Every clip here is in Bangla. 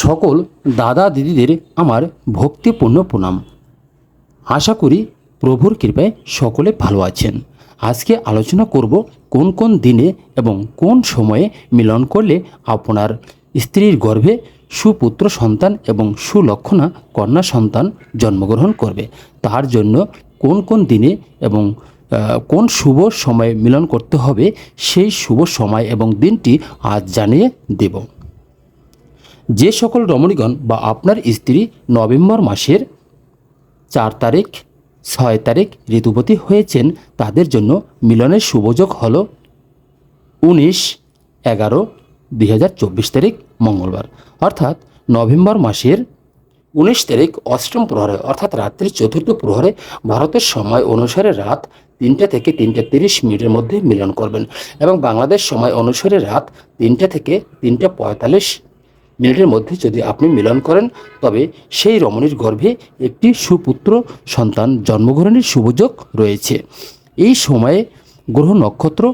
সকল দাদা দিদিদের আমার ভক্তিপূর্ণ প্রণাম। আশা করি প্রভুর কৃপায় সকলে ভালো আছেন। আজকে আলোচনা করব কোন কোন দিনে এবং কোন সময়ে মিলন করলে আপনার স্ত্রীর গর্ভে সুপুত্র সন্তান এবং সুলক্ষণা কন্যা সন্তান জন্মগ্রহণ করবে। তার জন্য কোন কোন দিনে এবং কোন শুভ সময়ে মিলন করতে হবে সেই শুভ সময় এবং দিনটি আজ জানিয়ে দেব। যে সকল রমণীগণ বা আপনার স্ত্রী নভেম্বর মাসের চার তারিখ, ছয় তারিখ ঋতুপতি হয়েছেন, তাদের জন্য মিলনের শুভযোগ হল উনিশ এগারো দুই তারিখ মঙ্গলবার। অর্থাৎ নভেম্বর মাসের উনিশ তারিখ অষ্টম প্রহরে, অর্থাৎ রাত্রি চতুর্থ প্রহরে ভারতের সময় অনুসারে রাত তিনটা থেকে তিনটা তিরিশ মিনিটের মধ্যে মিলন করবেন এবং বাংলাদেশ সময় অনুসারে রাত তিনটা থেকে তিনটা পঁয়তাল্লিশ মিনিটের মধ্যে যদি আপনি মিলন করেন, তবে সেই রমণীর গর্ভে একটি সুপুত্র সন্তান জন্মগ্রহণের শুভযোগ রয়েছে। এই সময়ে গ্রহ নক্ষত্র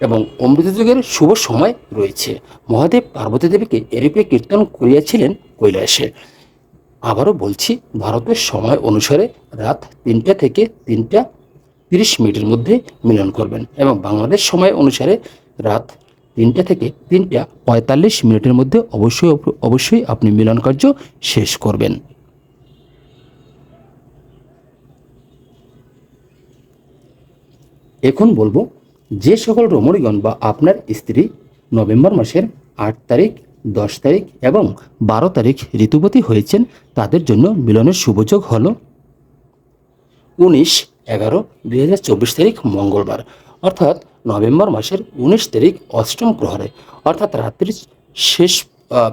এবং অমৃতযুগের শুভ সময় রয়েছে। মহাদেব পার্বতী দেবীকে এরূপে কীর্তন করিয়াছিলেন কৈলাসে। আবারও বলছি, ভারতের সময় অনুসারে রাত তিনটা থেকে তিনটা তিরিশ মিনিটের মধ্যে মিলন করবেন এবং বাংলাদেশ সময় অনুসারে রাত তিনটা থেকে তিনটা পঁয়তাল্লিশ মিনিটের মধ্যে অবশ্যই অবশ্যই আপনি মিলন কার্য শেষ করবেন। এখন বলব, যে সকল রমণীগণ বা আপনার স্ত্রী নভেম্বর মাসের আট তারিখ, দশ তারিখ এবং বারো তারিখ ঋতুপতি হয়েছেন, তাদের জন্য মিলনের শুভযোগ হল উনিশ এগারো দুই তারিখ মঙ্গলবার। অর্থাৎ নভেম্বর মাসের উনিশ তারিখ অষ্টম প্রহরে, অর্থাৎ রাত্রির শেষ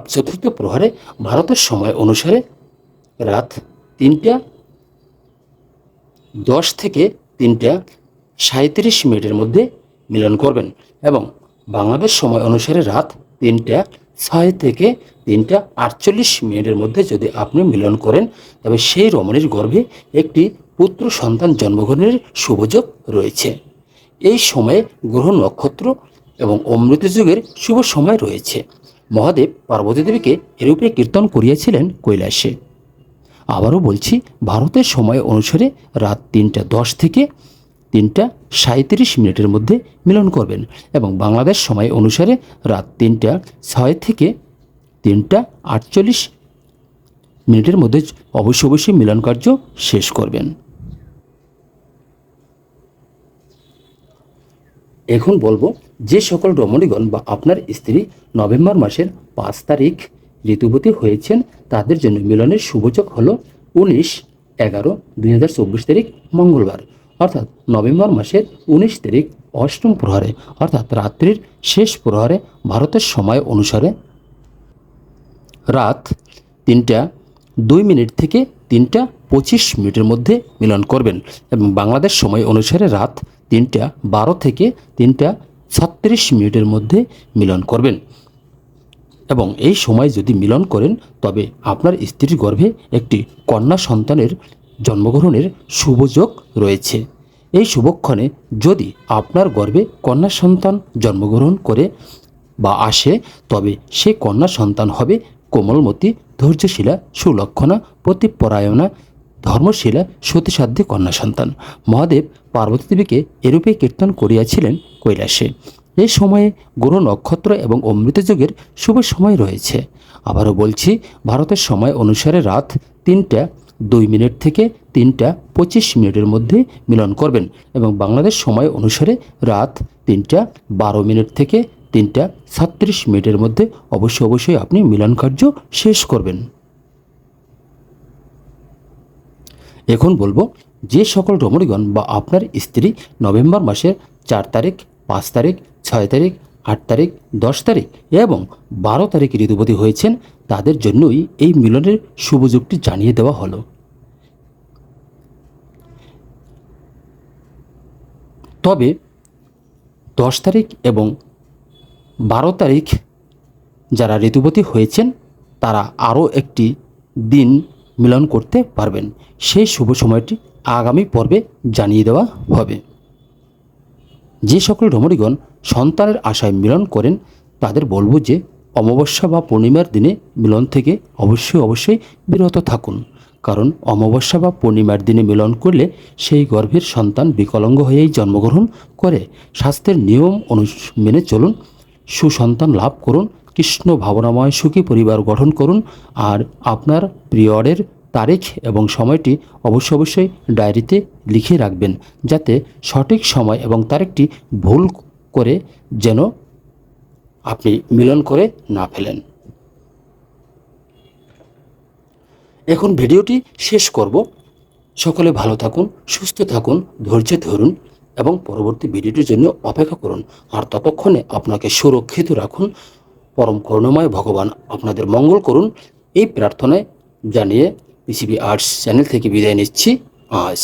চতুর্থ প্রহরে ভারতের সময় অনুসারে রাত তিনটা দশ থেকে তিনটা সাঁত্রিশ মিনিটের মধ্যে মিলন করবেন এবং বাংলাদেশ সময় অনুসারে রাত তিনটা ছয় থেকে তিনটা আটচল্লিশ মিনিটের মধ্যে যদি আপনি মিলন করেন, তবে সেই রমণীর গর্ভে একটি পুত্র সন্তান জন্মগ্রহণের শুভযোগ রয়েছে। এই সময়ে গ্রহ নক্ষত্র এবং অমৃত যুগের শুভ সময় রয়েছে। মহাদেব পার্বতী দেবীকে এরূপে কীর্তন করিয়াছিলেন কৈলাসে। আবারও বলছি, ভারতের সময় অনুসারে রাত তিনটা দশ থেকে তিনটা সাঁত্রিশ মিনিটের মধ্যে মিলন করবেন এবং বাংলাদেশ সময় অনুসারে রাত তিনটা ছয় থেকে তিনটা আটচল্লিশ মিনিটের মধ্যে অবশ্যই অবশ্যই মিলন কার্য শেষ করবেন। এখন বলব, যে সকল রমণীগণ বা আপনার স্ত্রী নভেম্বর মাসের পাঁচ তারিখ ঋতুবতী হয়েছেন, তাদের জন্য মিলনের শুভযোগ হলো উনিশ এগারো দুই তারিখ মঙ্গলবার। অর্থাৎ নভেম্বর মাসের উনিশ তারিখ অষ্টম প্রহরে, অর্থাৎ রাত্রির শেষ প্রহরে ভারতের সময় অনুসারে। রাত তিনটা দুই মিনিট থেকে তিনটা পঁচিশ মিনিটের মধ্যে মিলন করবেন এবং বাংলাদেশ সময় অনুসারে রাত তিনটা বারো থেকে তিনটা ছত্রিশ মিনিটের মধ্যে মিলন করবেন। এবং এই সময় যদি মিলন করেন, তবে আপনার স্ত্রীর গর্ভে একটি কন্যা সন্তানের জন্মগ্রহণের শুভযোগ রয়েছে। এই শুভক্ষণে যদি আপনার গর্ভে কন্যা সন্তান জন্মগ্রহণ করে বা আসে, তবে সে কন্যা সন্তান হবে কোমলমতী ধৈর্যশীলা, সুলক্ষণা, প্রতিপরায়ণা, ধর্মশীলা, সতীসাধ্যী কন্যা সন্তান। মহাদেব পার্বতী দেবীকে এরূপে কীর্তন করিয়াছিলেন কৈলাসে। এই সময়ে গ্রহ নক্ষত্র এবং অমৃত যুগের শুভ সময় রয়েছে। আবারও বলছি, ভারতের সময় অনুসারে রাত তিনটা দুই মিনিট থেকে তিনটা পঁচিশ মিনিটের মধ্যে মিলন করবেন এবং বাংলাদেশ সময় অনুসারে রাত তিনটা বারো মিনিট থেকে তিনটা সাতত্রিশ মিনিটের মধ্যে অবশ্যই অবশ্যই আপনি মিলন কার্য শেষ করবেন। এখন বলব, যে সকল রমণীগণ বা আপনার স্ত্রী নভেম্বর মাসের চার তারিখ, পাঁচ তারিখ, ছয় তারিখ, আট তারিখ, দশ তারিখ এবং বারো তারিখ ঋতুপতি হয়েছেন, তাদের জন্যই এই মিলনের শুভযোগটি জানিয়ে দেওয়া হলো। তবে দশ তারিখ এবং বারো তারিখ যারা ঋতুপতি হয়েছেন, তারা আরও একটি দিন মিলন করতে পারবেন। সেই শুভ সময়টি আগামী পর্বে জানিয়ে দেওয়া হবে। যে সকল রমণীগণ সন্তানের আশায় মিলন করেন, তাদের বলব যে, অমাবস্যা বা পূর্ণিমার দিনে মিলন থেকে অবশ্যই অবশ্যই বিরত থাকুন। কারণ অমাবস্যা বা পূর্ণিমার দিনে মিলন করলে সেই গর্ভের সন্তান বিকলাঙ্গ হয়েই জন্মগ্রহণ করে। স্বাস্থ্যের নিয়ম অনু মেনে চলুন সুসন্তান লাভ করুন, কৃষ্ণ ভাবনাময় সুখী পরিবার গঠন করুন, আর আপনার পিরিয়ডের তারিখ এবং সময়টি অবশ্য অবশ্যই ডায়েরিতে লিখে রাখবেন, যাতে সঠিক সময় এবং তারিখটি ভুল করে যেন আপনি মিলন করে না ফেলেন। এখন ভিডিওটি শেষ করব। সকলে ভালো থাকুন, সুস্থ থাকুন, ধৈর্য ধরুন। এবং পরবর্তী ভিডিওটির জন্য অপেক্ষা করুন। আর ততক্ষণে আপনাকে সুরক্ষিত রাখুন। পরম করুণাময় ভগবান আপনাদের মঙ্গল করুন। এই প্রার্থনায় জানিয়ে পিসিবি আর্টস চ্যানেল থেকে বিদায় নিচ্ছি। আজ।